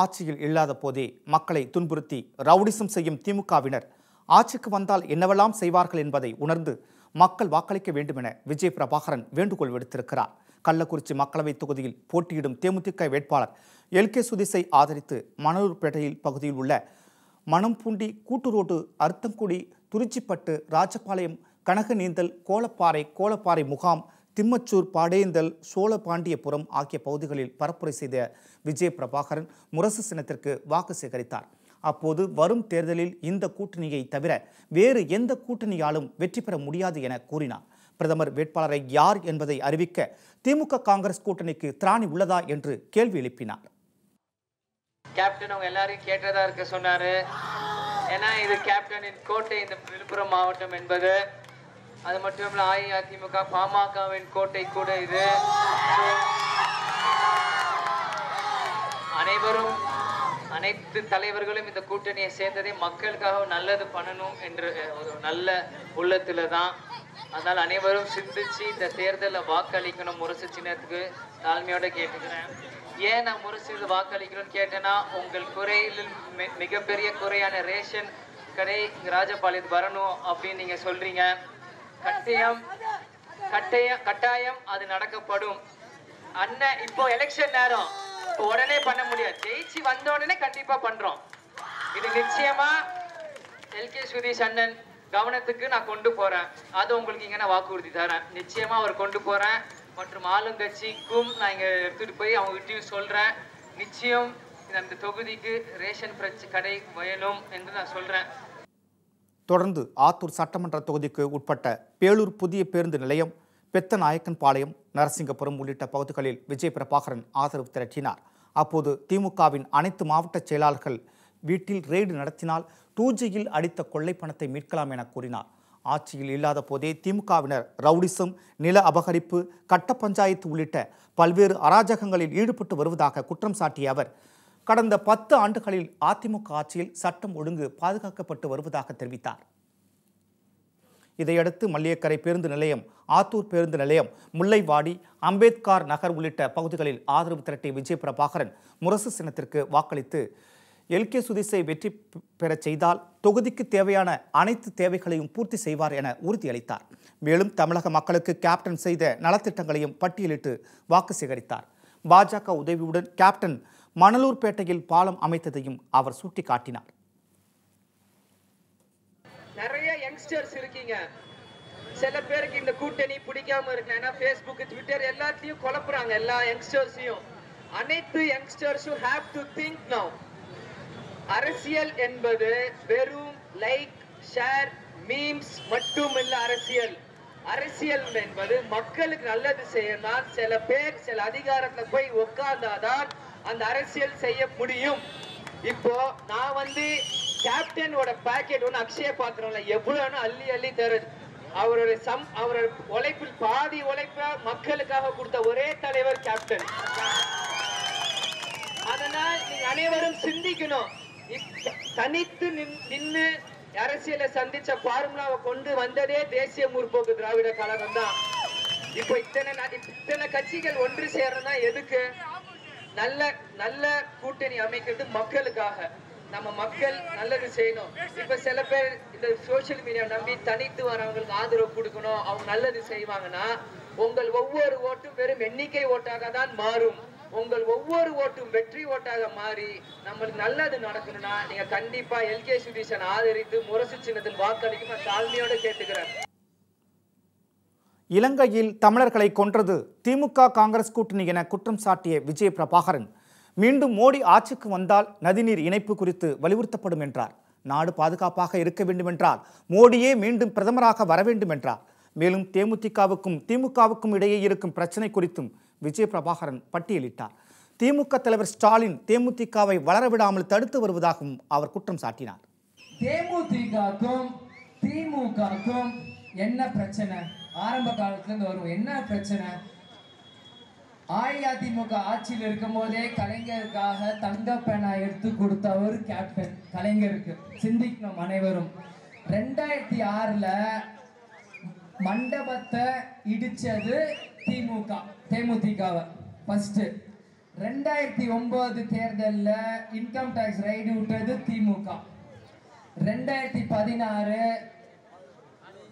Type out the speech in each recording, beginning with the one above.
ஆட்சியில் இல்லாத போதே மக்களை துன்புறுத்தி ரவுடிசம் செய்யும் திமுகவினர் ஆட்சிக்கு வந்தால் என்னவெல்லாம் செய்வார்கள் என்பதை உணர்ந்து மக்கள் வாக்களிக்க வேண்டுமென விஜய் பிரபாகரன் வேண்டுகோள் விடுத்திருக்கிறார். கள்ளக்குறிச்சி மக்களவைத் தொகுதியில் போட்டியிடும் தேமுதிக வேட்பாளர் எல். கே. சுதிசை ஆதரித்து மணலூர்பேட்டையில் பகுதியில் உள்ள மணம்பூண்டி கூட்டுரோடு அர்த்தங்குடி துருச்சிப்பட்டு ராஜபாளையம் கனகநீந்தல் கோலப்பாறை கோலப்பாறை முகாம் திம்மச்சூர் பாடேந்தல் சோழ பாண்டியபுரம் ஆகிய பகுதிகளில் பரப்புரை செய்த விஜய பிரபாகரன் முரசு சின்னத்திற்கு வாக்கு சேகரித்தார். அப்போது வரும் தேர்தலில் இந்த கூட்டணியை தவிர வேறு எந்த கூட்டணியாலும் வெற்றி பெற முடியாது என கூறினார். பிரதமர் வேட்பாளரை யார் என்பதை அறிவிக்க திமுக காங்கிரஸ் கூட்டணிக்கு திராணி உள்ளதா என்று கேள்வி எழுப்பினார். கேப்டன் அவங்க எல்லாரையும் கேட்டதா இருக்க சொன்னாரு. ஏன்னா இது கேப்டனின் கோட்டை இந்த விழுப்புரம் மாவட்டம் என்பது அது மட்டும் இல்லாமல் அஇஅதிமுக பாமகவின் கோட்டை கூட இது. அனைவரும் அனைத்து தலைவர்களும் இந்த கூட்டணியை சேர்ந்ததே மக்களுக்காக நல்லது பண்ணணும் என்று ஒரு நல்ல உள்ளத்துல தான். அதனால் அனைவரும் சிந்திச்சு இந்த தேர்தலில் வாக்களிக்கணும் முரசு சின்னத்துக்கு தாழ்மையோட கேட்டுக்கிறேன். ஏன் நான் முரசு வாக்களிக்கணும்னு கேட்டேன்னா உங்கள் குறையில் மிகப்பெரிய குறையான ரேஷன் கடை ராஜபாளையத்துக்கு வரணும் அப்படின்னு நீங்க சொல்றீங்க. கட்டாயம் கட்டாயம் கட்டாயம் அது நடக்கப்படும். அண்ணன் இப்போ எலெக்ஷன் நேரம். இப்போ உடனே பண்ண முடியாது. ஜெயிச்சு வந்த உடனே கண்டிப்பா பண்றோம். இது நிச்சயமா எல்கே சுதீஷ் அண்ணன் கவனத்துக்கு நான் கொண்டு போறேன். அது உங்களுக்கு இங்க நான் வாக்குறுதி தரேன். நிச்சயமா அவர் கொண்டு போறேன். மற்றும் ஆளுங்கட்சிக்கும் நான் இங்க எடுத்துட்டு போய் அவங்ககிட்டயும் சொல்றேன். நிச்சயம் இந்த- அந்த தொகுதிக்கு ரேஷன் பிரச்சனை கடை வயலும் என்று நான் சொல்றேன். தொடர்ந்து ஆத்தூர் சட்டமன்ற தொகுதிக்கு உட்பட்ட பேளூர் புதிய பேருந்து நிலையம் பெத்தநாயக்கன் பாளையம் நரசிங்கபுரம் உள்ளிட்ட பகுதிகளில் விஜய் பிரபாகரன் ஆதரவு திரட்டினார். அப்போது திமுகவின் அனைத்து மாவட்ட செயலாளர்கள் வீட்டில் ரெய்டு நடத்தினால் டூஜியில் அடித்த கொள்ளை பணத்தை மீட்கலாம் என கூறினார். ஆட்சியில் இல்லாத போதே திமுகவினர் ரவுடிசம் நில அபகரிப்பு கட்ட பஞ்சாயத்து உள்ளிட்ட பல்வேறு அராஜகங்களில் ஈடுபட்டு வருவதாக குற்றம் சாட்டிய அவர் கடந்த பத்து ஆண்டுகளில் அதிமுக ஆட்சியில் சட்டம் ஒழுங்கு பாதுகாக்கப்பட்டு வருவதாக தெரிவித்தார். இதையடுத்து மல்லியக்கரை பேருந்து நிலையம் ஆத்தூர் பேருந்து நிலையம் முல்லைவாடி அம்பேத்கர் நகர் உள்ளிட்ட பகுதிகளில் ஆதரவு திரட்டிய விஜய் பிரபாகரன் முரசு சின்னத்திற்கு வாக்களித்து எல்கே சுதீஷை வெற்றி பெறச் செய்தால் தொகுதிக்கு தேவையான அனைத்து தேவைகளையும் பூர்த்தி செய்வார் என உறுதியளித்தார். மேலும் தமிழக மக்களுக்கு கேப்டன் செய்த நலத்திட்டங்களையும் பட்டியலிட்டு வாக்கு சேகரித்தார். பாஜக உதவியுடன் கேப்டன் மணலூர்பேட்டையில் பாலம் அமைத்ததையும் அவர் சுட்டிக்காட்டினார். நிறைய யங்ஸ்டர்ஸ் இருக்கீங்க. சில பேருக்கு இந்த கூட்டணி பிடிக்காம இருக்கு. ஏன்னா ஃபேஸ்புக் ட்விட்டர் எல்லாத்தையும் குழப்புறாங்க எல்லா யங்ஸ்டர்ஸையும் அனைத்து யங்ஸ்டர்ஸும் ஹாவ் டு திங்க் நவ் அரசியல் என்பது வெறும் லைக் ஷேர் மீம்ஸ் மட்டும் இல்ல அரசியல். அரசியல் என்பது மக்களுக்கு நல்லது செய்யணும் சில பேர் சில அதிகாரத்துல போய் உட்கார்ந்தாதான் அந்த அரசியல் செய்ய முடியும். இப்போ நான் வந்து கேப்டனோட பாக்கெட் ஒன்று அக்ஷய பாத்திரம்ல எவ்வளவுன்னு அள்ளி அள்ளி தரு அவரோட சம் அவரோட உழைப்பில் பாதி உழைப்ப மக்களுக்காக கொடுத்த ஒரே தலைவர் கேப்டன் அதனால் நீங்க அனைவரும் சிந்திக்கணும். தனித்து நின்- அரசியலை சந்திச்ச ஃபார்முலாவை கொண்டு வந்ததே தேசிய முற்போக்கு திராவிட கழகம் தான் இப்போ இத்தனை நா- இத்தனை கட்சிகள் ஒன்று சேர்றதா எதுக்கு? நல்ல நல்ல கூட்டணி அமைக்கிறது மக்களுக்காக. நம்ம மக்கள் நல்லது செய்யணும். இப்ப சில பேர் இந்த சோஷியல் மீடியா நம்பி தனித்து வரவங்களுக்கு ஆதரவு கொடுக்கணும். அவங்க நல்லது செய்வாங்கன்னா உங்கள் ஒவ்வொரு ஓட்டும் வெறும் எண்ணிக்கை ஓட்டாக தான் மாறும். உங்கள் ஒவ்வொரு ஓட்டும் வெற்றி ஓட்டாக மாறி நம்மளுக்கு நல்லது நடக்கணும்னா நீங்க கண்டிப்பா எல்கே சுதீஷன் ஆதரித்து முரசு சின்னத்தில் வாக்களிக்கும் நான் தாழ்மையோட கேட்டுக்கிறேன். இலங்கையில் தமிழர்களை கொன்றது திமுக காங்கிரஸ் கூட்டணி என குற்றம் சாட்டிய விஜய் பிரபாகரன். மீண்டும் மோடி ஆட்சிக்கு வந்தால் நதிநீர் இணைப்பு குறித்து வலியுறுத்தப்படும் என்றார். நாடு பாதுகாப்பாக இருக்க வேண்டுமென்றால் மோடியே மீண்டும் பிரதமராக வர வேண்டும் என்றார் மேலும் தேமுதிகவுக்கும் திமுகவுக்கும் இடையே இருக்கும் பிரச்சனை குறித்தும் விஜய பிரபாகரன் பட்டியலிட்டார். திமுக தலைவர் ஸ்டாலின் தேமுதிகவை வளரவிடாமல் தடுத்து வருவதாகவும் அவர் குற்றம் சாட்டினார். தேமுதிகக்கும் திமுகக்கும் என்ன பிரச்சனை? ஆரம்ப காலத்துலேருந்து வரும். என்ன பிரச்சனை? அஇஅதிமுக ஆட்சியில் இருக்கும் போதே கலைஞருக்காக தங்க பேனா எடுத்து கொடுத்தவர் கேப்டன் கலைஞருக்கு. சிந்திக்கணும் அனைவரும். ரெண்டாயிரத்தி ஆறில் மண்டபத்தை இடிச்சது திமுக தேமுதிகவை. ஃபஸ்ட்டு ரெண்டாயிரத்தி ஒம்பது தேர்தலில் இன்கம் டேக்ஸ் ரைடு விட்டது திமுக. ரெண்டாயிரத்தி பதினாறு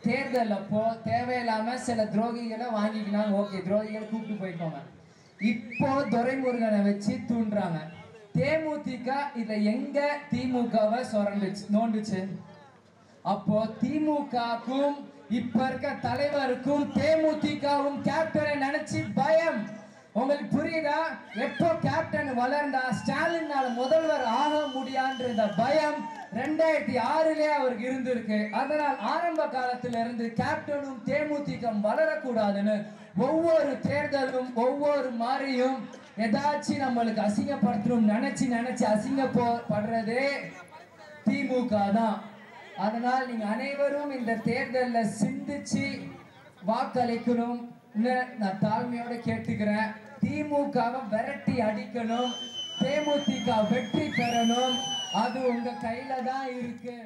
தேர்தல் அப்போ தேவையில்லாம சில துரோகிகளை வாங்கிக்கலாம் ஓகே துரோகிகளை கூப்பிட்டு போய்க்கோங்க. இப்போ துரைமுருகனை வச்சு தூண்டுறாங்க. தேமுதிக இதுல எங்க திமுகவை சுரண்டுச்சு நோண்டுச்சு? அப்போ திமுகக்கும் இப்ப இருக்க தலைவருக்கும் தேமுதிகவும் கேப்டனை நினைச்சு பயம். உங்களுக்கு புரியுதா? எப்போ கேப்டன் வளர்ந்தா ஸ்டாலினால முதல்வர் ஆக முடியான்ற பயம் ரெண்டாயிரத்தி ஆறுலயே அவருக்கு இருந்திருக்கு. அதனால் ஆரம்ப காலத்திலிருந்து கேப்டனும் தேமுதிக வளரக்கூடாதுன்னு ஒவ்வொரு தேர்தலும் ஒவ்வொரு மாறியும் ஏதாச்சும் நம்மளுக்கு அசிங்கப்படுத்தணும் நினைச்சு நினைச்சு அசிங்கப்படுறதே திமுக தான். அதனால் நீங்க அனைவரும் இந்த தேர்தலில் சிந்திச்சு வாக்களிக்கணும்னு நான் தாழ்மையோட கேட்டுக்கிறேன். திமுகவை விரட்டி அடிக்கணும். தேமுதிக வெற்றி பெறணும். அது உங்க கையில தான் இருக்கு.